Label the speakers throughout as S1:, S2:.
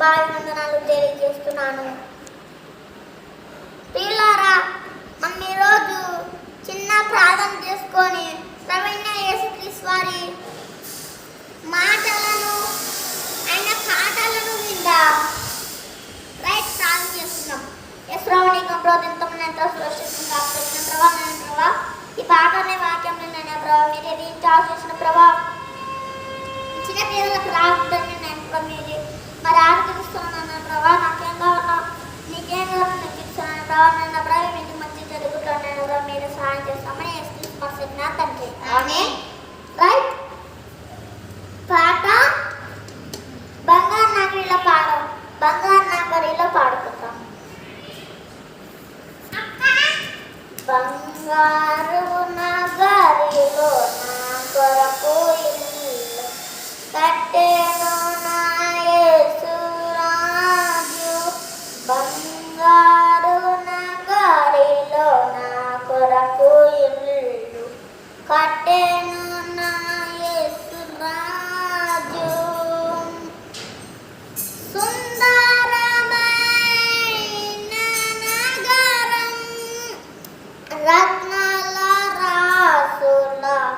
S1: శుభాభివందనాలు తెలియజేస్తున్నాను. పిల్లరా మనం ఈరోజు చిన్న ప్రార్థన చేసుకొని ప్రవీణ యేసుక్రీస్ వారి మాటలను ఆయన పాటలను విందా? రైట్ ప్రార్థన చేస్తున్నాం. యశ్రావణి గంభ్రోత్ ఎంతమంది ఎంతో సురక్షితం కాకపోతున్న ప్రభావ నేను ప్రభా ఈ పాటనే వాక్యం నేను ప్రభావ మీరు ఏది ఆశించిన ప్రభావ చిన్న పిల్లలకు ప్రార్థన Bangaru.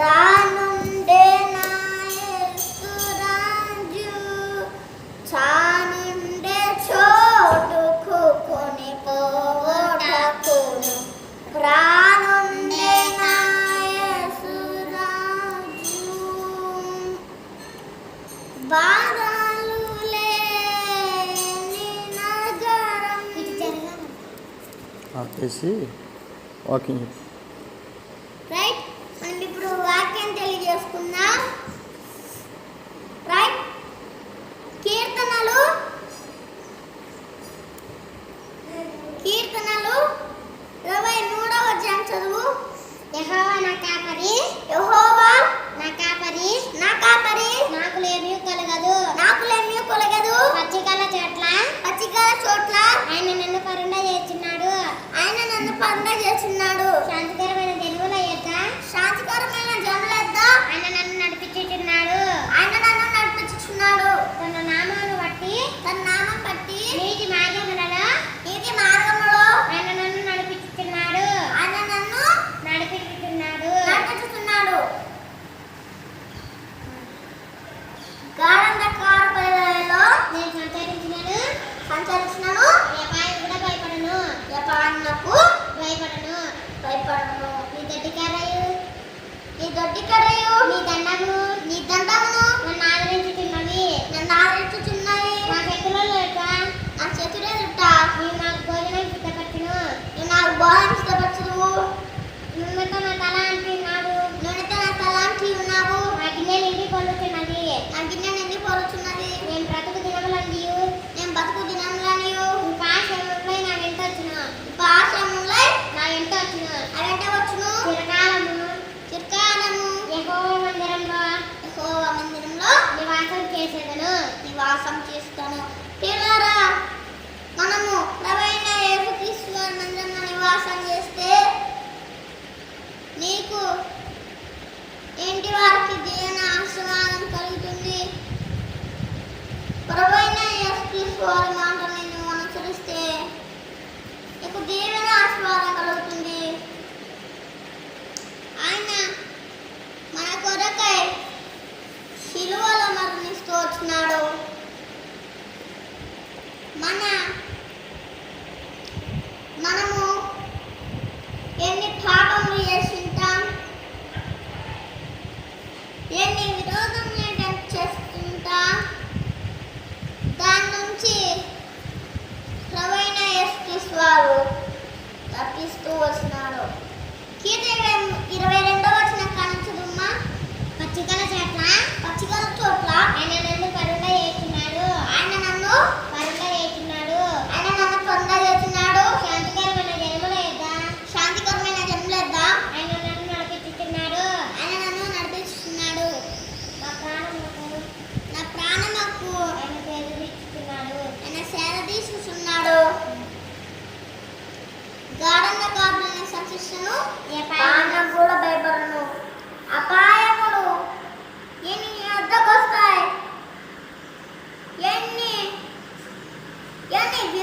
S1: తానుండే నా రాజు చానుండే చోటుకు కొనిపోవటకును. రానుండే నా రాజు బాధలు
S2: వాకింగ్
S3: పంద చేస్తున్నాడు. శాంతికరమైన జనువుల యొక్క
S1: శాంతికరమైన జనుల
S3: ఆయన నన్ను నడిపించుచున్నాడు.
S1: ఆయన నన్ను నడిపించుచున్నాడు.
S3: తన దొడ్డి
S1: కర్రయు
S3: నీ
S1: దొడ్డి కర్రయు
S3: నీ దండము.
S1: నీ
S3: దండము. చేసేదను
S1: నివాసం చేస్తాను. పిల్లరా మనము ప్రవైన ఏసుక్రీస్తు నందన నివాసం చేస్తే నీకు ఇంటి వారికి దీని ఆశీర్వాదం కలుగుతుంది. ప్రవైన మనము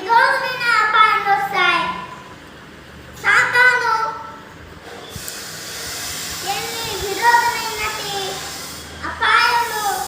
S1: Dono vem na Pai,